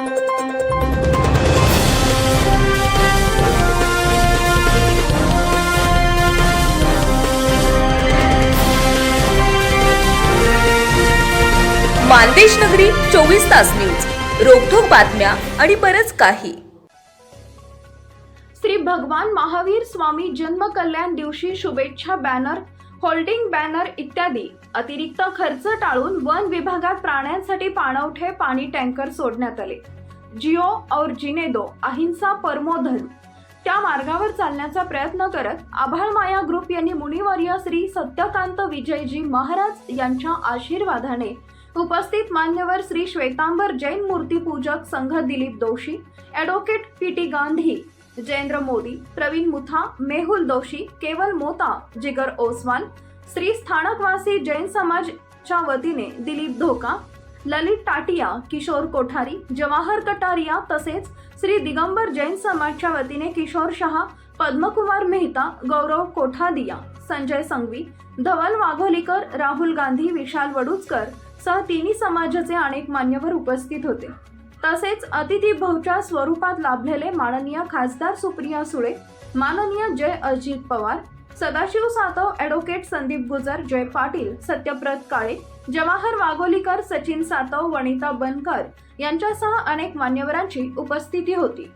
मानदेश नगरी चोवीस तास न्यूज. रोखोक बातम्या आणि बरच काही. श्री भगवान महावीर स्वामी जन्म कल्याण दिवशी शुभेच्छा बॅनर होल्डिंग बॅनर इत्यादी. अतिरिक्त खर्च टाळून वन विभागात प्राण्यांसाठी पाणवठे पाणी टँकर सोडण्यात आले. जिओ और जिनेदो अहिंसा परमोधन. त्या मार्गावर चालण्याचा प्रयत्न करत आभाळ माया ग्रुप यांनी मुनिवर्य श्री सत्यकांत विजयजी महाराज यांच्या आशीर्वादाने उपस्थित मान्यवर Shri Shwetambar Jain Murtipujak Sangh Dilip Doshi advocate P T Gandhi Jayendra Modi Pravin Mutha Mehul Doshi Keval Mota Jigar Oswal Shri Sthanakvasi Jain समाजच्या वतीने दिलीप धोका ललित टाटिया किशोर कोठारी जवाहर कटारिया तसेच श्री दिगंबर जैन समाजच्या वतीने किशोर शहा पद्मकुमार मेहता गौरव कोठादिया संजय संघवी धवल वाघोलीकर राहुल गांधी विशाल वडुचकर सह तिन्ही समाजाचे अनेक मान्यवर उपस्थित होते. तसेच अतिथी भवच्या स्वरूपात लाभलेले माननीय खासदार सुप्रिया सुळे माननीय जय अजित पवार सदाशिव सातव ॲडव्होकेट संदीप गुजर जय पाटील सत्यव्रत काळे जवाहर वाघोलीकर सचिन सातव वनिता बनकर यांच्यासह अनेक मान्यवरांची उपस्थिती होती.